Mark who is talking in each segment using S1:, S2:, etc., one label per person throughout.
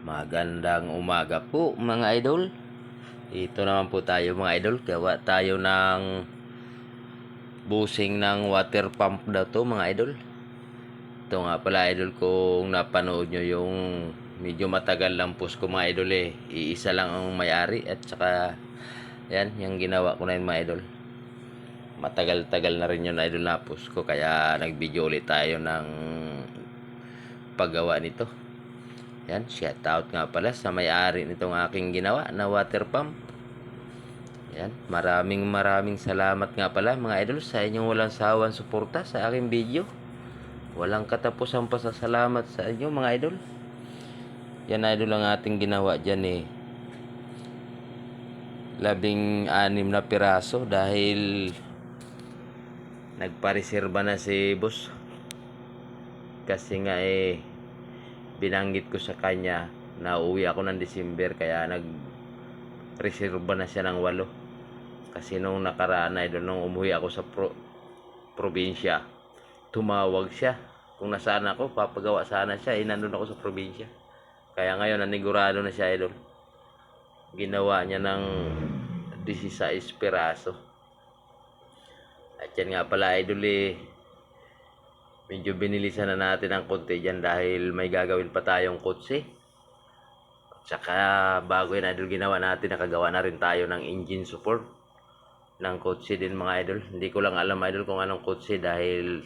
S1: Magandang umaga po mga idol. Ito naman po tayo mga idol. Gawa tayo ng busing ng water pump daw to mga idol. Ito nga pala idol kung napanood nyo yung medyo matagal lang post ko mga idol eh. Iisa lang ang may-ari at saka yan yung ginawa ko na yun mga idol. Matagal-tagal na rin yung idol na ko kaya nag-video ulit tayo ng paggawa nito. Yan, shout out nga pala sa may-ari nitong aking ginawa na water pump. Yan, maraming maraming salamat nga pala mga idol sa inyong walang sawang suporta sa aking video. Walang katapusan pa sa salamat sa inyo mga idol. Yan idol ang ating ginawa dyan eh. Labing anim na piraso dahil nagpareserba na si boss. Kasi nga eh binanggit ko sa kanya na uwi ako ng December kaya nag reserba na siya ng walo. Kasi nung nakaraan ay doon nung umuwi ako sa pro, probinsya tumawag siya. Kung nasaan ako papagawa sana siya. Eh nandun ako sa probinsya. Kaya ngayon nanigurado na siya idol. Ginawa niya ng 16 piraso. At yan nga pala idol eh medyo binilisan na natin ang konti dyan dahil may gagawin pa tayong kotse. At saka bago yun idol ginawa natin, nakagawa na rin tayo ng engine support ng kotse din mga idol. Hindi ko lang alam idol kung anong kotse dahil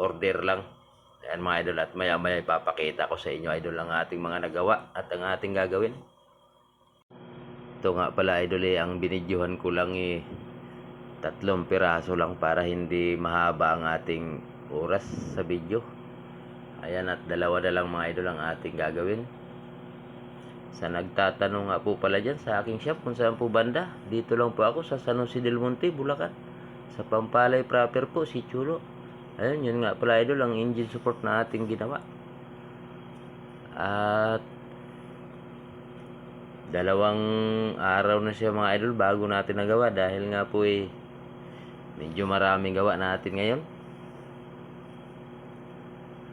S1: order lang. Ayan mga idol at maya maya ipapakita ko sa inyo idol ang ating mga nagawa at ang ating gagawin. Ito nga pala idol eh, ang binidyohan ko lang eh tatlong piraso lang para hindi mahaba ang ating oras sa video. Ayan at dalawa na lang mga idol ang ating gagawin. Sa nagtatanong nga po pala dyan sa aking shop kung saan po banda dito lang po ako sa San Jose del Monte, Bulacan. Sa Pampalay proper po si Chulo. Ayun yun nga pala idol ang engine support na ating ginawa. At dalawang araw na siya mga idol bago natin nagawa dahil nga po eh medyo maraming gawa natin ngayon.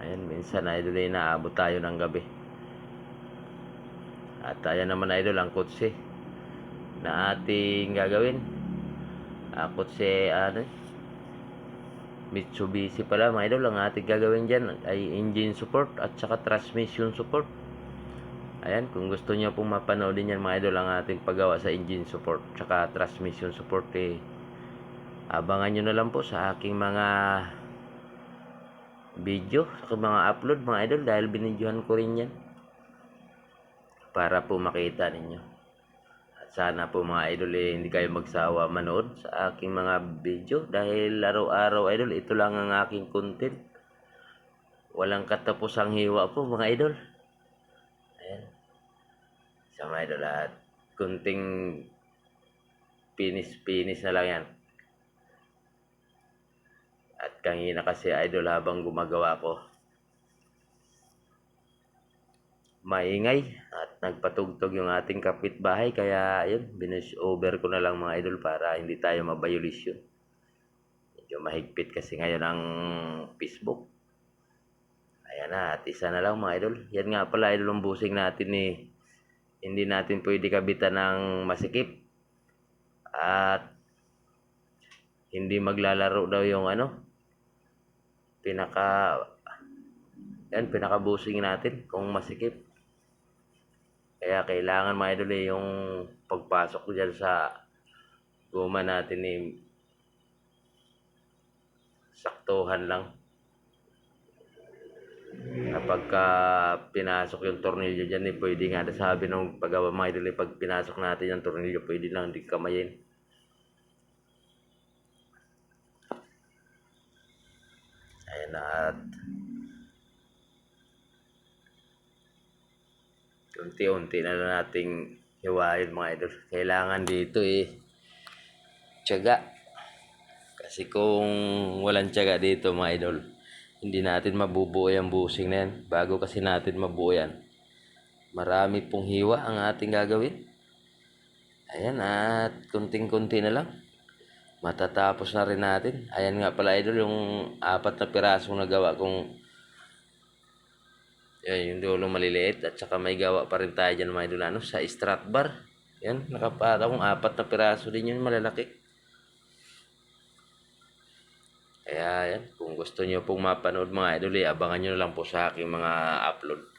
S1: Ayan minsan idol ay naabot tayo ng gabi. At ayan naman idol ang kotse na ating gagawin. Ah, kotse ano eh, Mitsubishi pala mga idol ang ating gagawin dyan ay engine support at saka transmission support. Ayan kung gusto niyo pong mapanood din yan mga idol ang ating paggawa sa engine support saka transmission support eh abangan nyo na lang po sa aking mga video sa mga upload mga idol dahil binidyohan ko rin yan para po makita ninyo. At sana po mga idol eh, hindi kayo magsawa manood sa aking mga video dahil araw-araw idol ito lang ang aking content. Walang katapusang hiwa po mga idol. Ayan. Sa mga idol at kunting pinis-pinis na lang yan kanina kasi idol habang gumagawa ko maingay at nagpatugtog yung ating kapitbahay. Kaya yun binis over ko na lang mga idol para hindi tayo mabayulisyon medyo mahigpit kasi ngayon ang Facebook. Ayan na at isa na lang mga idol. Yan nga pala idol ang busing natin eh. Hindi natin pwede kabitan ng masikip. At hindi maglalaro daw yung ano pinaka yan pinakabusing natin kung masikip. Kaya kailangan mga idol eh, yung pagpasok ko dyan sa guma natin eh saktuhan lang. Kapag ka pinasok yung tornilyo dyan eh pwede nga sabi ng paggawa mga idol eh, pag pinasok natin yung tornilyo pwede lang hindi kamayin Ayan at unti-unti na nating hiwain mga idol. Kailangan dito eh tiyaga. Kasi kung walang tiyaga dito mga idol, hindi natin mabubuo yung busing na yan. Bago kasi natin mabuo yan, marami pong hiwa ang ating gagawin. Ayan at kunting-kunti na lang matatapos na rin natin. Ayan nga pala idol yung apat na pirasong nagawa kong Yan, yung dulo maliliit. At saka may gawa pa rin tayo dyan mga idol ano, sa strat bar. Yan, nakapatong apat na piraso din yun malalaki. Kaya yan, kung gusto nyo pong mapanood mga idol, eh, abangan nyo na lang po sa aking mga upload.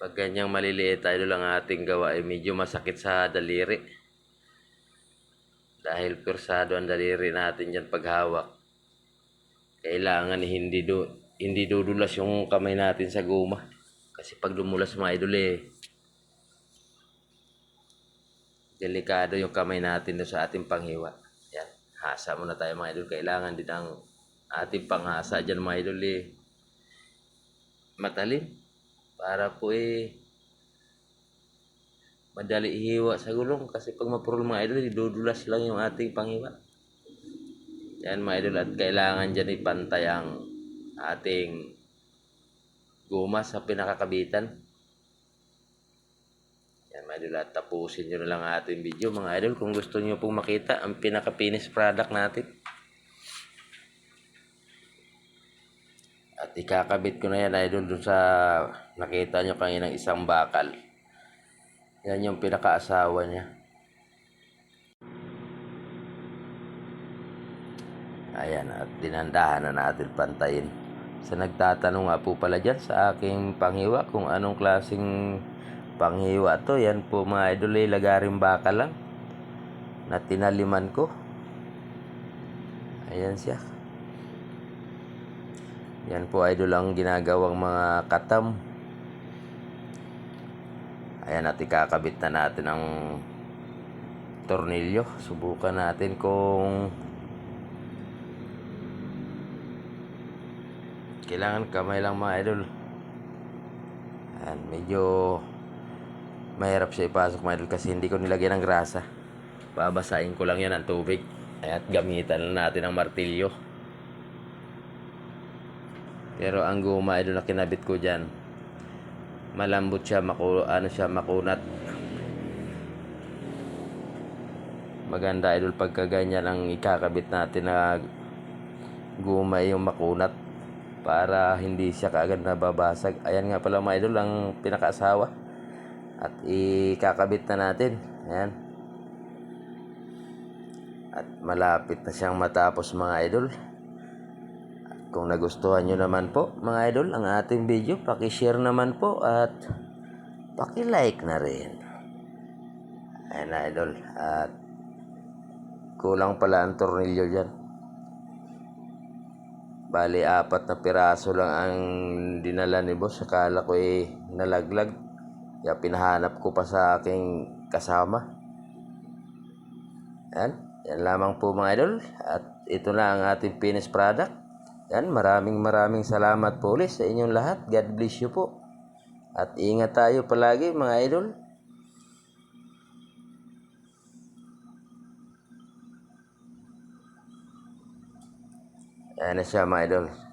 S1: Pag ganyang maliliit idol ang ating gawa ay medyo masakit sa daliri. Dahil persado ang daliri natin dyan paghawak. Kailangan hindi do hindi dudulas yung kamay natin sa guma. Kasi pag dumulas mga idol eh, delikado yung kamay natin doon sa ating panghiwa. Yan, hasa muna tayo mga idol. Kailangan din ang ating panghasa dyan mga idol eh. Matalim. Para po eh, madali ihiwa sa gulong. Kasi pag mapurol mga idol, dudulas lang yung ating panghiwa. Yan mga idol. At kailangan dyan ipantay ang ating guma sa pinakakabitan. Yan mga idol at tapusin nyo na lang ang ating video mga idol kung gusto nyo pong makita ang pinaka-finish product natin. At ikakabit ko na yan idol dun sa nakita nyo kanina isang bakal. Yan yung pinaka-asawa niya. Ayan, at dinandahan na natin pantayin. Sa nagtatanong nga po pala dyan sa aking panghiwa kung anong klaseng panghiwa to. Yan po mga idol ay lagaring baka lang na tinaliman ko. Ayan siya. Yan po idol ang ginagawang mga katam. Ayan at ikakabit na natin ang tornilyo. Subukan natin kung kailangan kamay lang mga idol. Ayan, medyo mahirap siya ipasok mga idol kasi hindi ko nilagyan ng grasa. Babasahin ko lang yan ng tubig. At gamitan natin ang martilyo. Pero ang guma idol na kinabit ko dyan, malambot siya, maku, ano siya, makunat. Maganda idol pagka ganyan ang ikakabit natin na guma yung makunat para hindi siya kaagad nababasag. Ayan nga pala mga idol ang pinakaasawa. At ikakabit na natin. Ayan. At malapit na siyang matapos mga idol. Kung nagustuhan nyo naman po mga idol ang ating video, pakishare naman po at pakilike na rin. Ayan idol. At kulang pala ang tornilyo dyan. Bali, apat na piraso lang ang dinala ni boss. Akala ko eh nalaglag. Kaya pinahanap ko pa sa aking kasama. Yan. Yan lamang po mga idol. At ito na ang ating finished product. Yan. Maraming maraming salamat po ulit sa inyong lahat. God bless you po. At ingat tayo palagi mga idol. Ayan na siya mga idol.